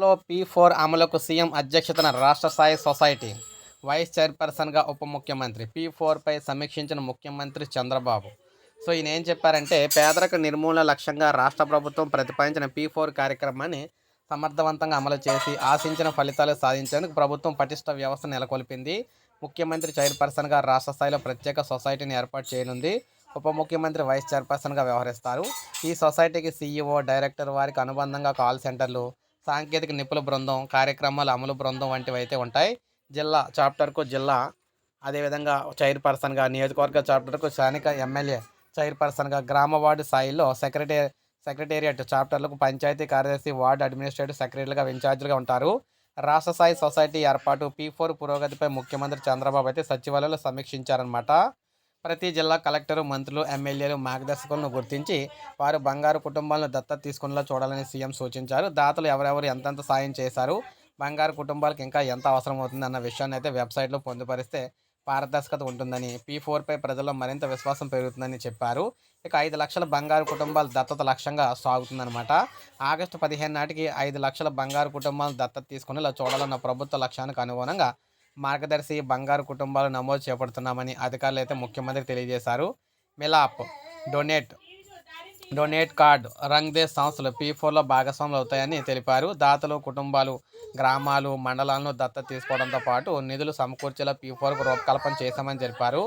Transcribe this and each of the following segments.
లో P four అమలుకు CM అధ్యక్షతన రాష్ట్ర స్థాయి సొసైటీ వైస్ చైర్పర్సన్గా ఉప ముఖ్యమంత్రి. పీ ఫోర్పై సమీక్షించిన ముఖ్యమంత్రి చంద్రబాబు. సో ఈయన ఏం చెప్పారంటే పేదరిక నిర్మూలన లక్ష్యంగా రాష్ట్ర ప్రభుత్వం ప్రతిపాదించిన పీ ఫోర్ కార్యక్రమాన్ని సమర్థవంతంగా అమలు చేసి ఆశించిన ఫలితాలు సాధించేందుకు ప్రభుత్వం పటిష్ట వ్యవస్థ నెలకొల్పింది. ముఖ్యమంత్రి చైర్పర్సన్గా రాష్ట్ర స్థాయిలో ప్రత్యేక సొసైటీని ఏర్పాటు చేయనుంది. ఉప ముఖ్యమంత్రి వైస్ చైర్పర్సన్గా వ్యవహరిస్తారు. ఈ సొసైటీకి సీఈఓ డైరెక్టర్ వారికి అనుబంధంగా కాల్ సెంటర్లు సాంకేతిక నిపుణుల బృందం కార్యక్రమాల అమలు బృందం వంటివి అయితే ఉంటాయి. జిల్లా చాప్టర్కు జిల్లా అదేవిధంగా చైర్పర్సన్గా నియోజకవర్గ చాప్టర్కు స్థానిక ఎమ్మెల్యే చైర్పర్సన్గా గ్రామ వార్డు స్థాయిలో సెక్రటరీ సెక్రటేరియట్ చాప్టర్లకు పంచాయతీ కార్యదర్శి వార్డు అడ్మినిస్ట్రేటివ్ సెక్రటరీలుగా ఇన్ఛార్జీలుగా ఉంటారు. రాష్ట్ర స్థాయి సొసైటీ ఏర్పాటు పీ ఫోర్ పురోగతిపై ముఖ్యమంత్రి చంద్రబాబు అయితే సచివాలయంలో సమీక్షించారనమాట ప్రతి జిల్లా కలెక్టరు మంత్రులు ఎమ్మెల్యేలు మార్గదర్శకులను గుర్తించి వారు బంగారు కుటుంబాలను దత్తత తీసుకునేలా చూడాలని సీఎం సూచించారు. దాతలు ఎవరెవరు ఎంతెంత సాయం చేశారు బంగారు కుటుంబాలకు ఇంకా ఎంత అవసరం అవుతుంది అన్న విషయాన్ని అయితే వెబ్సైట్లో పొందుపరిస్తే పారదర్శకత ఉంటుందని పీ ఫోర్పై ప్రజల్లో మరింత విశ్వాసం పెరుగుతుందని చెప్పారు. ఇక ఐదు లక్షల బంగారు కుటుంబాలు దత్తత లక్ష్యంగా సాగుతుందన్నమాట. ఆగస్టు పదిహేను నాటికి ఐదు లక్షల బంగారు కుటుంబాలు దత్తత తీసుకునేలా చూడాలన్న ప్రభుత్వ లక్ష్యానికి అనుగుణంగా మార్గదర్శి బంగారు కుటుంబాలు నమోదు చేపడుతున్నామని అధికారులు అయితే ముఖ్యమంత్రి తెలియజేశారు. Milaap donate donate card Rang De సంస్థలు పీ ఫోర్లో భాగస్వాములు అవుతాయని తెలిపారు. దాతలు కుటుంబాలు గ్రామాలు మండలాలను దత్తత తీసుకోవడంతో పాటు నిధులు సమకూర్చేలా పీ ఫోర్కు రూపకల్పన చేశామని తెలిపారు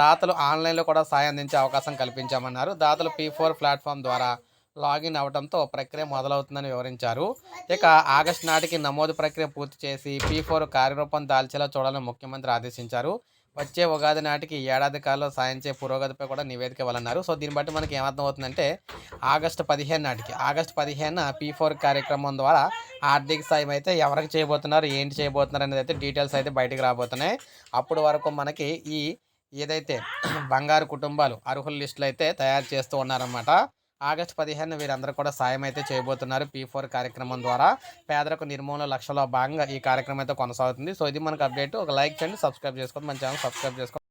దాతలు ఆన్లైన్లో కూడా సాయం అందించే అవకాశం కల్పించామన్నారు. దాతలు పీ ఫోర్ ప్లాట్ఫామ్ ద్వారా లాగిన్ అవడంతో ప్రక్రియ మొదలవుతుందని వివరించారు. ఇక ఆగస్టు నాటికి నమోదు ప్రక్రియ పూర్తి చేసి పీ ఫోర్ కార్యరూపం దాల్చేలా చూడాలని ముఖ్యమంత్రి ఆదేశించారు. వచ్చే ఉగాది నాటికి ఏడాది కాలంలో సాధించే పురోగతిపై కూడా నివేదిక ఇవ్వాలన్నారు. సో దీన్ని బట్టి మనకి ఏమర్థం అవుతుందంటే ఆగస్టు పదిహేను నాటికి ఆగస్టు పదిహేను పీ ఫోర్ కార్యక్రమం ద్వారా ఆర్థిక సాయం అయితే ఎవరికి చేయబోతున్నారు ఏంటి చేయబోతున్నారు అనేది అయితే డీటెయిల్స్ అయితే బయటికి రాబోతున్నాయి. అప్పటి వరకు మనకి ఈ ఏదైతే బంగారు కుటుంబాలు అర్హుల లిస్టులు అయితే తయారు చేస్తూ ఉన్నారన్నమాట. ఆగస్టు పదిహేను వీరందరూ కూడా సాయం అయితే చేయబోతున్నారు. పీ ఫోర్ కార్యక్రమం ద్వారా పేదలకు నిర్మూలన లక్ష్యంలో భాగంగా ఈ కార్యక్రమం అయితే కొనసాగుతుంది. సో ఇది మనకు అప్డేట్ ఒక లైక్ చేయండి సబ్స్క్రైబ్ చేసుకోండి. మన ఛానల్ సబ్స్క్రైబ్ చేసుకోండి.